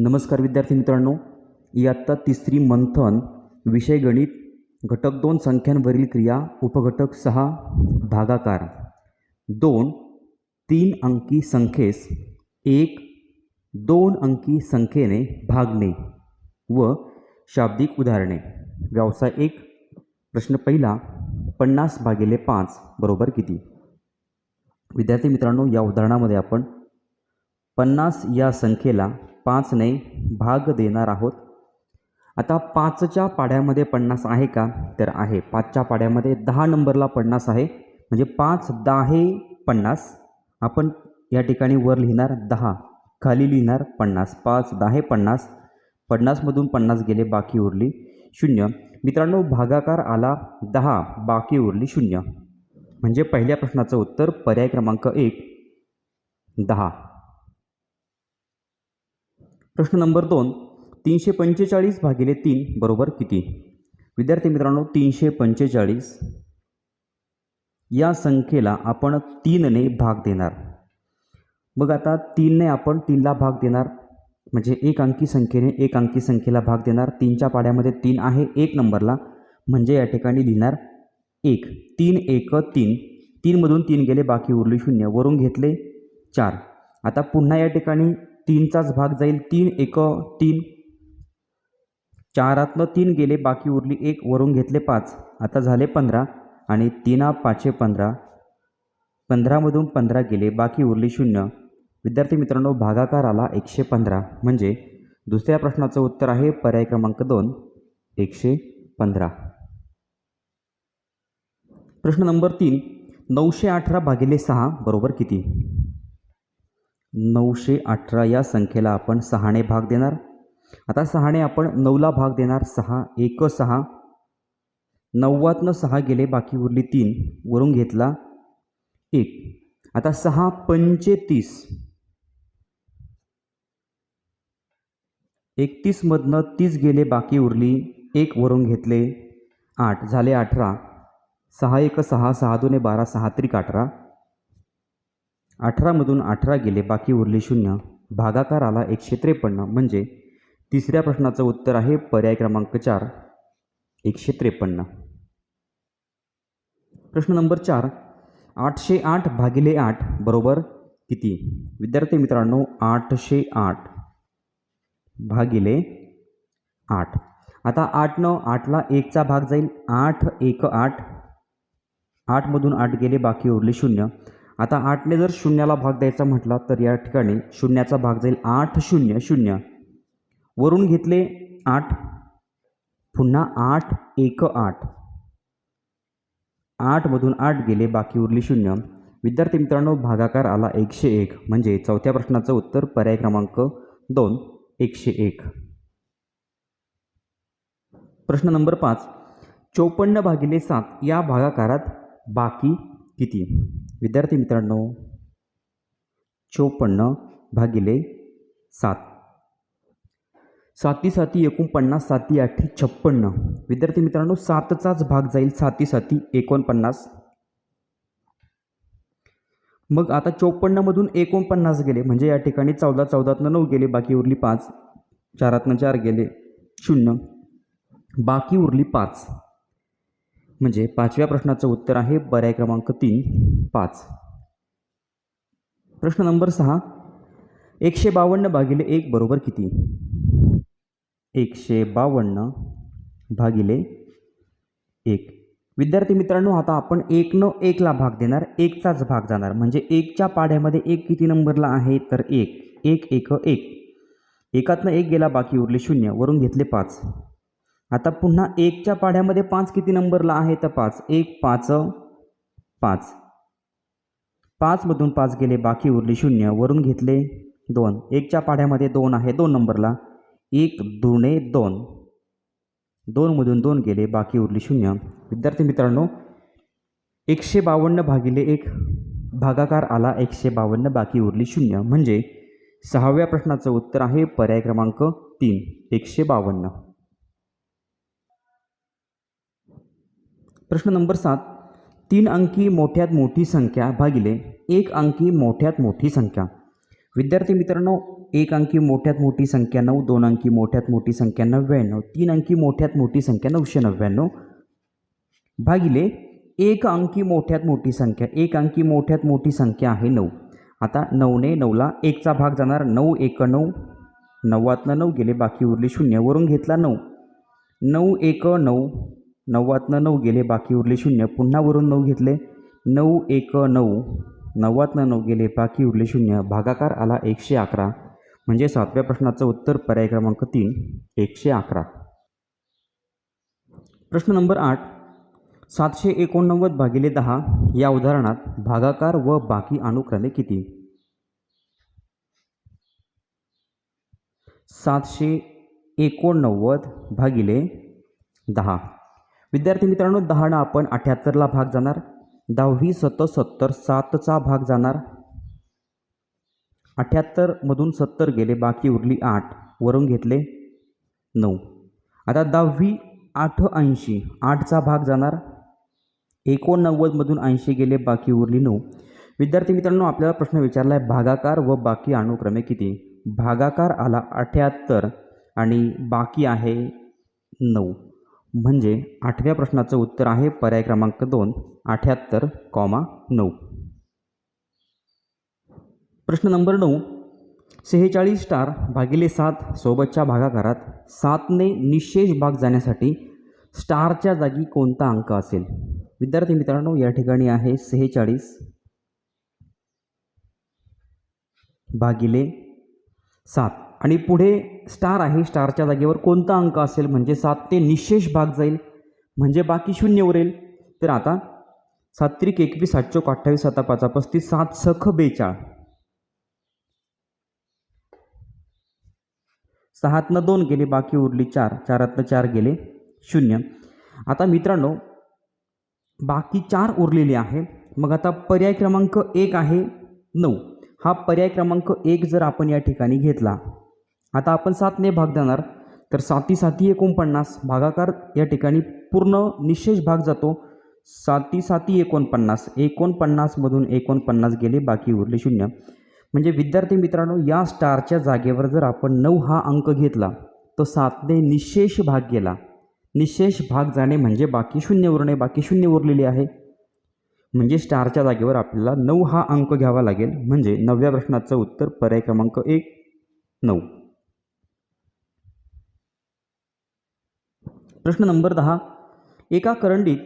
नमस्कार विद्यार्थी मित्रांनो इयत्ता तिसरी मंथन विषय गणित घटक दोन संख्यांवरील क्रिया उपघटक सहा भागाकार. दोन तीन अंकी संख्येस एक दोन अंकी संख्येने भागणे व शाब्दिक उदाहरणे. व्यवसाय एक प्रश्न पहिला पन्नास भागिले पाच बरोबर किती? विद्यार्थी मित्रांनो या उदाहरणामध्ये आपण पन्नास या संख्येला पाचने भाग देणार आहोत. आता पाचच्या पाड्यामध्ये पन्नास आहे का? तर आहे. पाचच्या पाड्यामध्ये दहा नंबरला पन्नास आहे. म्हणजे पाच दहा पन्नास. आपण या ठिकाणी वर लिहिणार दहा. खाली लिहिणार पन्नास. पाच दहा पन्नास. पन्नासमधून पन्नास गेले बाकी उरली शून्य. मित्रांनो भागाकार आला दहा बाकी उरली शून्य. म्हणजे पहिल्या प्रश्नाचं उत्तर पर्याय क्रमांक एक दहा. प्रश्न नंबर दोन तीनशे पंचेचाळीस भागिले तीन बरोबर किती? विद्यार्थी मित्रांनो तीनशे पंचेचाळीस. या संख्येला आपण तीनने भाग देणार. मग आता तीनने आपण तीनला भाग देणार. म्हणजे एक अंकी संख्येने एक अंकी संख्येला भाग देणार. तीनच्या पाड्यामध्ये तीन आहे एक नंबरला. म्हणजे या ठिकाणी लिहिणार एक. तीन एक तीन. तीनमधून तीन गेले बाकी उरले शून्य. वरून घेतले चार. आता पुन्हा या ठिकाणी तीनचाच भाग जाईल. तीन एक तीन. चारातनं तीन गेले बाकी उरली एक वरून घेतले पाच. आता झाले पंधरा आणि तीना पाचशे पंधरा. पंधरामधून पंधरा गेले बाकी उरली शून्य. विद्यार्थी मित्रांनो भागाकार आला एकशे पंधरा. म्हणजे दुसऱ्या प्रश्नाचं उत्तर आहे पर्याय क्रमांक दोन. एकशे पंधरा. प्रश्न नंबर तीन. नऊशे अठरा भागिले सहा बरोबर किती? नऊशे अठरा या संख्येला आपण सहाने भाग देणार. आता सहाने आपण नऊला भाग देणार. सहा एक सहा. नव्वदनं सहा गेले बाकी उरली तीन. वरून घेतला एक. आता सहा पंचे तीस. एकतीसमधनं तीस गेले बाकी उरली एक. वरून घेतले आठ. झाले अठरा. सहा एक सहा. सहा दोने बारा. सहा त्रिक अठरा. अठरामधून अठरा गेले बाकी उरले शून्य. भागाकार आला एकशे त्रेपन्न म्हणजे तिसऱ्या प्रश्नाचं उत्तर आहे पर्याय क्रमांक चार. एकशे त्रेपन्न प्रश्न नंबर चार. आठशे आठ भागिले आठ बरोबर किती? विद्यार्थी मित्रांनो आठशे आठ भागिले आठ. आता आठ नऊ आठला एकचा भाग जाईल. आठ एक आठ. आठमधून आठ गेले बाकी उरले शून्य. आता आठने जर शून्याला भाग द्यायचा म्हटला तर या ठिकाणी शून्याचा भाग जाईल आठ शून्य शून्य. वरून घेतले आठ पुन्हा आठ एक आठ. आठमधून आठ गेले बाकी उरली शून्य. विद्यार्थी मित्रांनो भागाकार आला एकशे एक. म्हणजे चौथ्या प्रश्नाचं उत्तर पर्याय क्रमांक दोन एकशे एक. प्रश्न नंबर पाच. चौपन्न भागिले सात या भागाकारात बाकी किती? विद्यार्थी मित्रांनो चोपन्न भागिले सात. साती साती एकोणपन्नास साती आठी छप्पन्न. विद्यार्थी मित्रांनो सातचाच भाग जाईल. साती साती एकोणपन्नास. मग आता चोपन्नमधून एकोणपन्नास गेले. म्हणजे या ठिकाणी चौदा चौदातनं नऊ गेले. बाकी उरली पाच. चारातनं चार गेले. शून्य. बाकी उरली पाच. म्हणजे पाचव्या प्रश्नाचं उत्तर आहे पर्याय क्रमांक तीन पाच. प्रश्न नंबर सहा एकशे बावन्न भागिले एक बरोबर किती? एकशे बावन्न भागिले एक. विद्यार्थी मित्रांनो आता आपण एकनं एकला भाग देणार एकचाच भाग जाणार. म्हणजे एकच्या पाढ्यामध्ये एक किती नंबरला आहे? तर एक. एक एक एक. एकातनं एक गेला बाकी उरले शून्य. वरून घेतले पाच. आता पुन्हा एकच्या पाढ्यामध्ये पाच किती नंबरला आहे तर पाच. एक पाच पाच. पाचमधून पाच गेले बाकी उरले शून्य. वरून घेतले दोन. एकच्या पाढ्यामध्ये दोन आहे दोन नंबरला. एक दुणे दोन. दोनमधून दोन गेले बाकी उरली शून्य. विद्यार्थी मित्रांनो एकशे बावन्न भागिले एक भागाकार आला एकशे बावन्न बाकी उरली शून्य. म्हणजे सहाव्या प्रश्नाचं उत्तर आहे पर्याय क्रमांक तीन. एकशे बावन्न. प्रश्न नंबर सात. तीन अंकी मोठ्यात मोठी संख्या भागिले एक अंकी मोठ्यात मोठी संख्या. विद्यार्थी मित्रांनो एक अंकी मोठ्यात मोठी संख्या नऊ दोन अंकी मोठ्यात मोठी संख्या नव्याण्णव तीन अंकी मोठ्यात मोठी संख्या नऊशे नव्याण्णव. भागिले एक अंकी मोठ्यात मोठी संख्या एक अंकी मोठ्यात मोठी संख्या आहे नऊ. आता नऊने नऊला एकचा भाग जाणार नऊ एक नऊ. नव्वातनं नऊ गेले बाकी उरले शून्य. वरून घेतला नऊ. नऊ एक नऊ. नव्वातनं नऊ गेले बाकी उरले शून्य. पुन्हा वरून नऊ घेतले. नऊ एक नऊ. नव्वातनं नऊ गेले बाकी उरले शून्य. भागाकार आला एकशे अकरा. म्हणजे सातव्या प्रश्नाचं उत्तर पर्याय क्रमांक तीन एकशे अकरा. प्रश्न नंबर आठ. सातशे एकोणनव्वद भागिले दहा. या उदाहरणात भागाकार व बाकी अनुक्रमे किती? सातशे एकोणनव्वद भागिले दहा. विद्यार्थी मित्रांनो दहानं आपण अठ्याहत्तरला भाग जाणार. दहावी सत सत्तर सातचा भाग जाणार. अठ्याहत्तरमधून सत्तर गेले बाकी उरली आठ. वरून घेतले नऊ. आता दहावी आठ ऐंशी आठचा भाग जाणार. एकोणनव्वदमधून ऐंशी गेले बाकी उरली नऊ. विद्यार्थी मित्रांनो आपल्याला प्रश्न विचारला आहे भागाकार व बाकी अनुक्रमे किती? भागाकार आला अठ्याहत्तर आणि बाकी आहे नऊ. म्हणजे आठव्या प्रश्नाचं उत्तर आहे पर्याय क्रमांक दोन अठ्याहत्तर कॉमा नऊ. प्रश्न नंबर नऊ. सेहेचाळीस स्टार भागिले सात सोबतच्या भागाकारात सातने निशेष भाग जाण्यासाठी स्टारच्या जागी कोणता अंक असेल? विद्यार्थी मित्रांनो या ठिकाणी आहे सेहेचाळीस भागिले सात. आणि पुढे स्टार आहे स्टारच्या जागेवर कोणता अंक असेल म्हणजे सात ते निशेष भाग जाईल. म्हणजे बाकी शून्य उरेल. तर आता सात त्रिक एकवीस सात चौक अठ्ठावीस साता पाचा पस्तीस सात सख बेचाळ. सहातनं दोन गेले बाकी उरली चार. चारातनं चार गेले शून्य. आता मित्रांनो बाकी चार उरलेले आहे. मग आता पर्याय क्रमांक एक आहे नऊ. हा पर्याय क्रमांक एक जर आपण या ठिकाणी घेतला आता आपण सातने भाग देणार. तर साती साती एकोणपन्नास भागाकार या ठिकाणी पूर्ण निशेष भाग जातो. साती साती एकोणपन्नास एकोणपन्नासमधून एकोणपन्नास गेले बाकी उरले शून्य. म्हणजे विद्यार्थी मित्रांनो या स्टारच्या जागेवर जर आपण नऊ हा अंक घेतला तर सातने निशेष भाग गेला. निशेष भाग जाणे म्हणजे बाकी शून्य उरणे बाकी शून्य उरलेले आहे. म्हणजे स्टारच्या जागेवर आपल्याला नऊ हा अंक घ्यावा लागेल. म्हणजे नवव्या प्रश्नाचं उत्तर पर्याय क्रमांक एक नऊ. प्रश्न नंबर दहा. एका करंडीत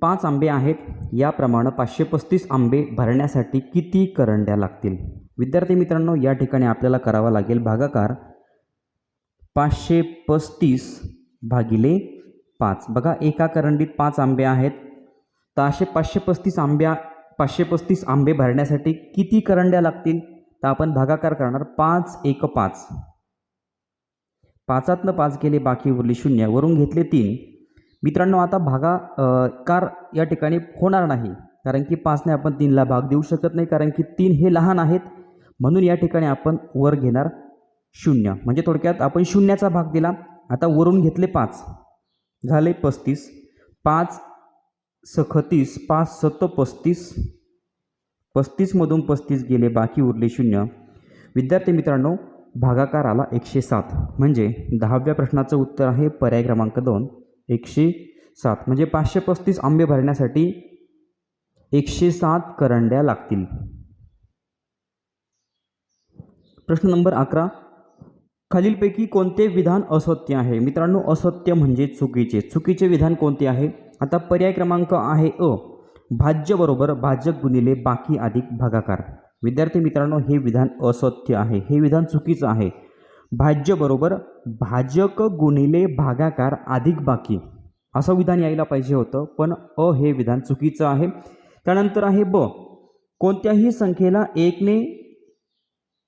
पाच आंबे आहेत. याप्रमाणे पाचशे पस्तीस आंबे भरण्यासाठी किती करंड्या लागतील? विद्यार्थी मित्रांनो या ठिकाणी आपल्याला करावा लागेल भागाकार. पाचशे पस्तीस भागिले पाच. बघा एका करंडीत पाच आंबे आहेत. तर असे पाचशे पस्तीस आंब्या पाचशे पस्तीस आंबे भरण्यासाठी किती करंड्या लागतील? तर आपण भागाकार करणार पाच एक पाच. पाचातनं पाच गेले बाकी उरली शून्य. वरून घेतले तीन. मित्रांनो आता भागा कार या ठिकाणी होणार नाही. कारण की पाचने आपण तीनला भाग देऊ शकत नाही. कारण की तीन हे लहान आहेत. म्हणून या ठिकाणी आपण वर घेणार शून्य. म्हणजे थोडक्यात आपण शून्याचा भाग दिला. आता वरून घेतले पाच. झाले पस्तीस. पाच सखतीस. पाच सत्त पस्तीस. पस्तीसमधून पस्तीस गेले बाकी उरले शून्य. विद्यार्थी मित्रांनो भागाकार आला एकशे सात. म्हणजे दहाव्या प्रश्नाचं उत्तर आहे पर्याय क्रमांक दोन. एकशे सात. म्हणजे पाचशे पस्तीस आंबे भरण्यासाठी एकशे सात करंड्या लागतील. प्रश्न नंबर अकरा. खालीलपैकी कोणते विधान असत्य आहे? मित्रांनो असत्य म्हणजे चुकीचे. चुकीचे विधान कोणते आहे? आता पर्याय क्रमांक आहे अ. भाज्य बरोबर भाजक गुणिले बाकी अधिक भागाकार. विद्यार्थी मित्रांनो हे विधान असत्य आहे. हे विधान चुकीचं आहे. भाज्य बरोबर भाजक गुणिले भागाकार अधिक बाकी. असं विधान यायला पाहिजे होतं पण अ हे विधान चुकीचं आहे. त्यानंतर आहे ब. कोणत्याही संख्येला एकने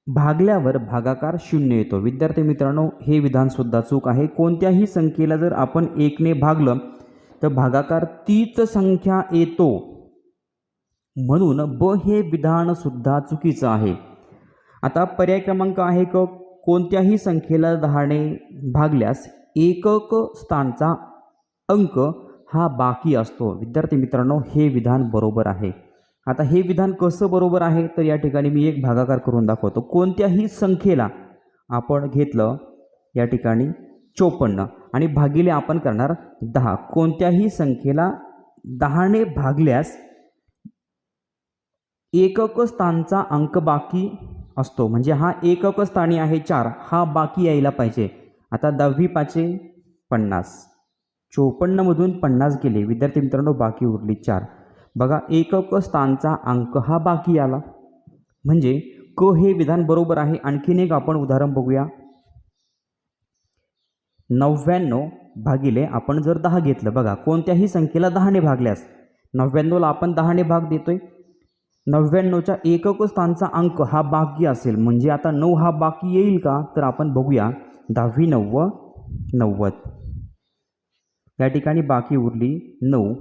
भागल्यावर भागाकार शून्य येतो. विद्यार्थी मित्रांनो हे विधानसुद्धा चूक आहे. कोणत्याही संख्येला जर आपण एकने भागलं तर भागाकार तीच संख्या येतो. म्हणून ब हे विधानसुद्धा चुकीचं आहे. आता पर्याय क्रमांक आहे क. कोणत्याही संख्येला दहाने भागल्यास एकक स्थानचा अंक हा बाकी असतो. विद्यार्थी मित्रांनो हे विधान बरोबर आहे. आता हे विधान कसं बरोबर आहे? तर या ठिकाणी मी एक भागाकार करून दाखवतो. कोणत्याही संख्येला आपण घेतलं या ठिकाणी चोपन्न आणि भागिले आपण करणार दहा. कोणत्याही संख्येला दहाने भागल्यास एकक स्थानचा अंक बाकी असतो. म्हणजे हा एकक स्थानी आहे चार हा बाकी यायला पाहिजे. आता दहावी पाचे पन्नास. चोपन्नमधून पन्नास गेले. विद्यार्थी मित्रांनो बाकी उरली चार. बघा एकक स्थानचा अंक हा बाकी आला. म्हणजे क हे विधान बरोबर आहे. आणखीन एक आपण उदाहरण बघूया. नव्याण्णव भागिले आपण जर दहा घेतलं. बघा कोणत्याही संख्येला दहाने भागल्यास. नव्याण्णवला आपण दहाने भाग देतोय. नव्याण्णवच्या एकक स्थानचा अंक हा बाकी असेल. म्हणजे आता नऊ हा बाकी येईल का? तर आपण बघूया. दहावी नव्व नव्वद. या ठिकाणी बाकी उरली नऊ.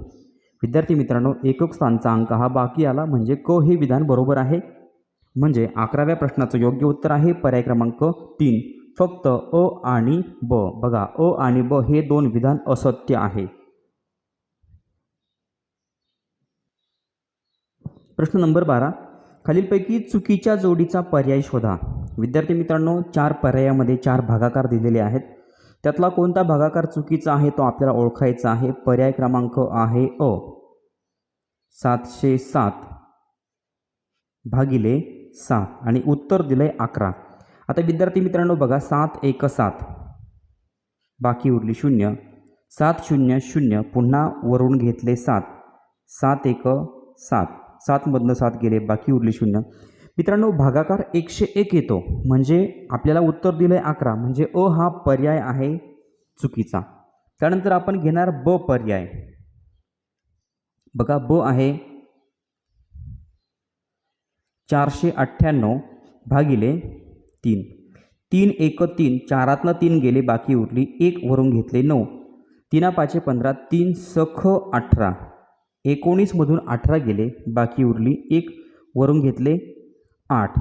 विद्यार्थी मित्रांनो एकक स्थानचा अंक हा बाकी आला. म्हणजे क हे विधान बरोबर आहे. म्हणजे अकराव्या प्रश्नाचं योग्य उत्तर आहे. पर्याय क्रमांक तीन. फक्त अ आणि ब. बघा अ आणि ब हे दोन विधान असत्य आहे. प्रश्न नंबर बारा. खालीलपैकी चुकीच्या जोडीचा पर्याय शोधा. विद्यार्थी मित्रांनो चार पर्यायामध्ये चार भागाकार दिलेले आहेत. त्यातला कोणता भागाकार चुकीचा आहे तो आपल्याला ओळखायचा आहे. पर्याय क्रमांक आहे अ. सातशे सात भागिले सात आणि उत्तर दिलं आहे अकरा. आता विद्यार्थी मित्रांनो बघा सात एक सात. बाकी उरली शून्य. सात शून्य शून्य. पुन्हा वरून घेतले सात. सात एक सात. सातमधनं सात गेले बाकी उरली शून्य. मित्रांनो भागाकार एकशे एक येतो. म्हणजे आपल्याला उत्तर दिलं आहे अकरा. म्हणजे अ हा पर्याय आहे चुकीचा. त्यानंतर आपण घेणार ब पर्याय. बघा ब आहे चारशे अठ्ठ्याण्णव भागिले तीन. तीन एक तीन. चारातनं तीन गेले बाकी उरली एक. वरून घेतले नऊ. तीना पाचशे पंधरा. तीन सख अठरा. एकोणीसमधून अठरा गेले बाकी उरली एक वरून घेतले आठ.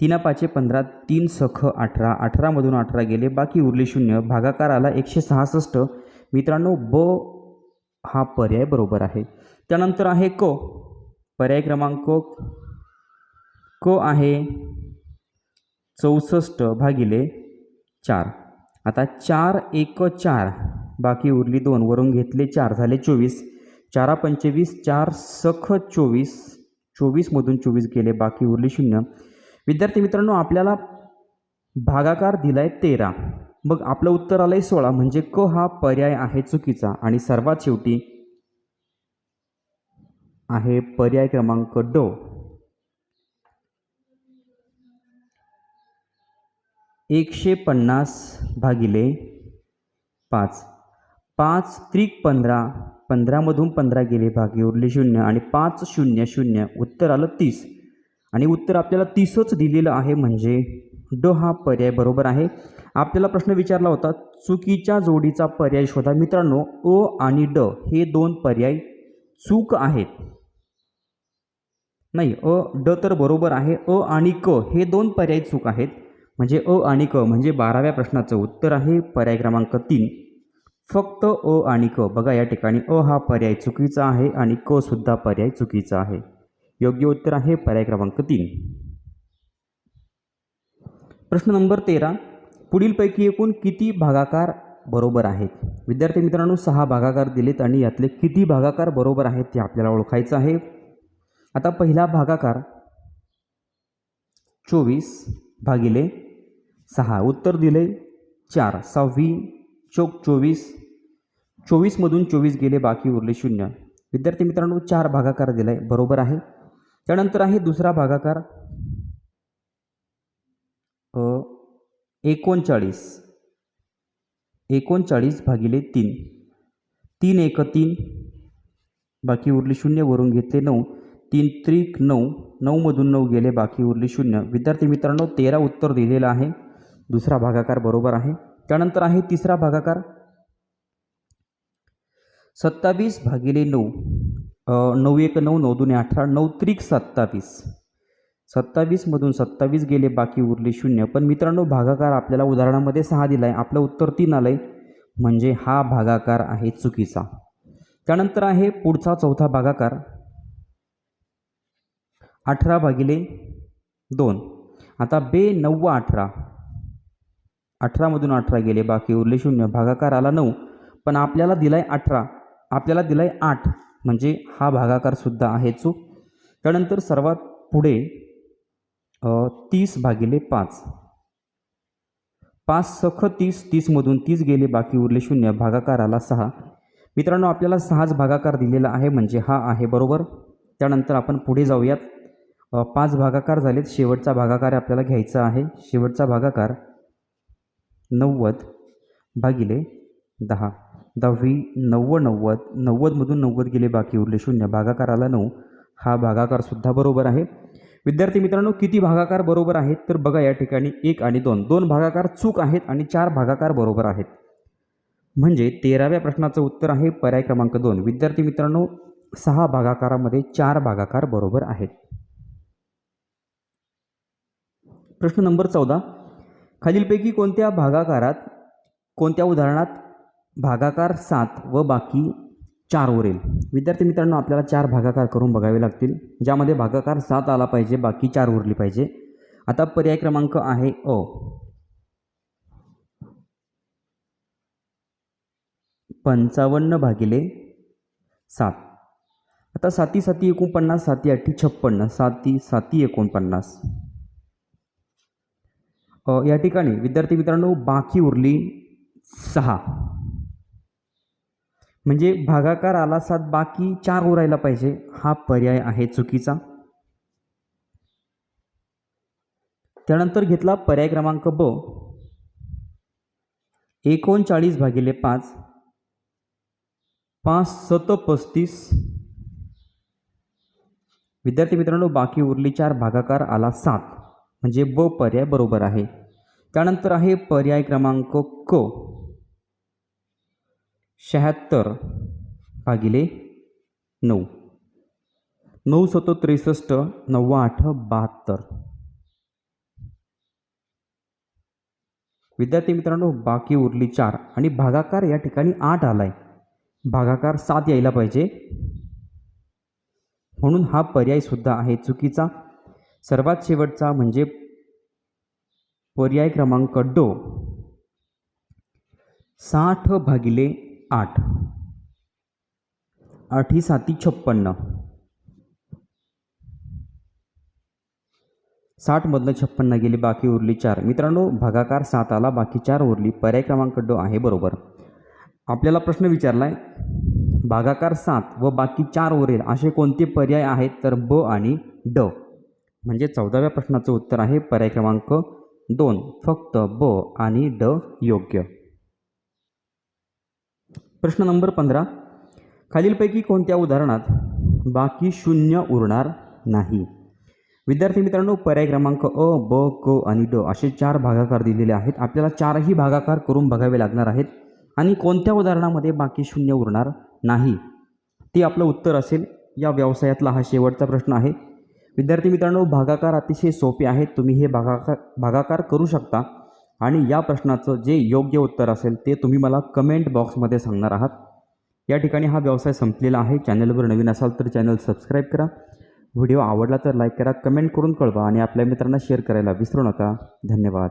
तीना पाचशे पंधरा तीन सख अठरा अठरामधून अठरा गेले बाकी उरले शून्य. भागाकार आला एकशे सहासष्ट. मित्रांनो ब हा पर्याय बरोबर आहे. त्यानंतर आहे क. पर्याय क्रमांक क आहे चौसष्ट भागिले चार. आता चार एक चार. बाकी उरली दोन वरून घेतले चार झाले चोवीस. चारा पंचवीस चार सख चोवीस चोवीसमधून चोवीस गेले बाकी उरले शून्य. विद्यार्थी मित्रांनो आपल्याला भागाकार दिला आहे तेरा. मग आपलं उत्तर आलं आहे सोळा. म्हणजे क हा पर्याय आहे चुकीचा. आणि सर्वात शेवटी आहे पर्याय क्रमांक ड. एकशे पन्नास भागिले पाच. पाच त्रिक पंधरा पंधरामधून पंधरा गेले भागी उरले शून्य आणि पाच शून्य शून्य उत्तर आलं तीस. आणि उत्तर आपल्याला तीसच दिलेलं आहे म्हणजे ड हा पर्याय बरोबर आहे. आपल्याला प्रश्न विचारला होता चुकीच्या जोडीचा पर्याय शोधा. मित्रांनो अ आणि ड हे दोन पर्याय चूक आहेत. नाही अ ड तर बरोबर आहे. अ आणि क हे दोन पर्याय चूक आहेत. म्हणजे अ आणि क म्हणजे बाराव्या प्रश्नाचं उत्तर आहे. पर्याय क्रमांक तीन. फक्त अ आणि क. बघा या ठिकाणी अ हा पर्याय चुकीचा आहे आणि क सुद्धा पर्याय चुकीचा आहे. योग्य उत्तर आहे पर्याय क्रमांक तीन. प्रश्न नंबर तेरा. पुढीलपैकी एकूण किती भागाकार बरोबर आहेत? विद्यार्थी मित्रांनो सहा भागाकार दिलेत आणि यातले किती भागाकार बरोबर आहेत ते आपल्याला ओळखायचं आहे. आता पहिला भागाकार चोवीस भागिले सहा. उत्तर दिले चार. सहावी चोक चोवीस चोवीसमधून चोवीस गेले बाकी उरले शून्य. विद्यार्थी मित्रांनो चार भागाकार दिला आहे बरोबर आहे. त्यानंतर आहे दुसरा भागाकार. एकोणचाळीस. एकोणचाळीस भागिले तीन. तीन एक तीन. बाकी उरले शून्य वरून घेतले नऊ. तीन त्रिक नऊ. नऊमधून नऊ गेले बाकी उरले शून्य. विद्यार्थी मित्रांनो तेरा उत्तर दिलेलं आहे. दुसरा भागाकार बरोबर आहे. त्यानंतर आहे तिसरा भागाकार. सत्तावीस भागिले नऊ नऊ एक नऊ नऊ दुने अठरा नऊ त्रिक सत्तावीस. सत्तावीसमधून सत्तावीस गेले बाकी उरले शून्य. पण मित्रांनो भागाकार आपल्याला उदाहरणामध्ये सहा दिला आहे आपलं उत्तर तीन आलं आहे म्हणजे हा भागाकार आहे चुकीचा. त्यानंतर आहे पुढचा चौथा भागाकार. अठरा भागिले दोन. आता बे नव्व अठरा. अठरामधून अठरा गेले बाकी उरले शून्य. भागाकार आला नऊ. पण आपल्याला दिला आहे अठरा. आपल्याला दिला आहे आठ. म्हणजे हा भागाकारसुद्धा आहे चूक. त्यानंतर सर्वात पुढे तीस भागिले पाच. पाच सख तीस तीसमधून तीस गेले बाकी उरले शून्य. भागाकार आला सहा. मित्रांनो आपल्याला सहाच भागाकार दिलेला आहे म्हणजे हा आहे बरोबर. त्यानंतर आपण पुढे जाऊयात. पाच भागाकार झालेत. शेवटचा भागाकार आपल्याला घ्यायचा आहे. शेवटचा भागाकार नव्वद भागिले दहा. दहावी नव्वद नव्वद नव्वदमधून नव्वद गेले बाकी उरले शून्य. भागाकाराला नऊ. हा भागाकारसुद्धा बरोबर आहे. विद्यार्थी मित्रांनो किती भागाकार बरोबर आहेत? तर बघा या ठिकाणी एक आणि दोन. दोन भागाकार चूक आहेत आणि चार भागाकार बरोबर आहेत. म्हणजे तेराव्या प्रश्नाचं उत्तर आहे पर्याय क्रमांक दोन. विद्यार्थी मित्रांनो सहा भागाकारामध्ये चार भागाकार बरोबर आहेत. प्रश्न नंबर चौदा. खालीलपैकी कोणत्या भागाकारात कोणत्या उदाहरणात भागाकार सात व बाकी चार उरेल विद्यार्थी मित्रांनो आपल्याला चार भागाकार करून बघावे लागतील. ज्यामध्ये भागाकार सात आला पाहिजे बाकी चार उरली पाहिजे. आता पर्याय क्रमांक आहे अ. पंचावन्न भागिले सात. आता साती साती एकोणपन्नास साती अठ्ठी छप्पन्न साती साती एकोणपन्नास. या ठिकाणी विद्यार्थी मित्रांनो बाकी उरली सहा. म्हणजे भागाकार आला सात बाकी चार उरायला पाहिजे. हा पर्याय आहे चुकीचा. त्यानंतर घेतला पर्याय क्रमांक ब. एकोणचाळीस भागिले पाच. पाच सत पस्तीस. विद्यार्थी मित्रांनो बाकी उरली चार भागाकार आला सात. म्हणजे ब पर्याय बरोबर आहे. त्यानंतर आहे पर्याय क्रमांक क. शहात्तर भागिले नऊ. नऊ सतो त्रेसष्ट नव्वा आठ बहात्तर. विद्यार्थी मित्रांनो बाकी उरली चार आणि भागाकार या ठिकाणी आठ आला आहे भागाकार सात यायला पाहिजे. म्हणून हा पर्यायसुद्धा आहे चुकीचा. सर्वात शेवटचा म्हणजे पर्याय क्रमांक डो साठ भागिले आठ. आठी साती छप्पन्न. साठमधनं छप्पन्न गेली बाकी उरली चार. मित्रांनो भागाकार सात आला बाकी चार उरली. पर्याय क्रमांक ड आहे बरोबर. आपल्याला प्रश्न विचारला आहे भागाकार सात व बाकी चार उरेल असे कोणते पर्याय आहेत? तर ब आणि ड. म्हणजे चौदाव्या प्रश्नाचं उत्तर आहे पर्याय क्रमांक दोन. फक्त ब आणि ड योग्य. प्रश्न नंबर पंधरा. खालीलपैकी कोणत्या उदाहरणात बाकी शून्य उरणार नाही? विद्यार्थी मित्रांनो पर्याय क्रमांक अ ब क आणि ड असे चार भागाकार दिलेले आहेत. आपल्याला चारही भागाकार करून बघावे लागणार आहेत. आणि कोणत्या उदाहरणामध्ये बाकी शून्य उरणार नाही? ते आपलं उत्तर असेल. या व्यवसायातला हा शेवटचा प्रश्न आहे. विद्यार्थी मित्रांनो भागाकार अतिशय सोपे आहेत. तुम्ही हे भागाकार भागाकार करू शकता. आणि या प्रश्नाचं जे योग्य उत्तर असेल ते तुम्ही मला कमेंट बॉक्समध्ये सांगणार आहात. या ठिकाणी हा व्यवसाय संपलेला आहे. चॅनलवर नवीन असाल तर चॅनल सबस्क्राईब करा. व्हिडिओ आवडला तर लाईक करा. कमेंट करून कळवा आणि आपल्या मित्रांना शेअर करायला विसरू नका. धन्यवाद.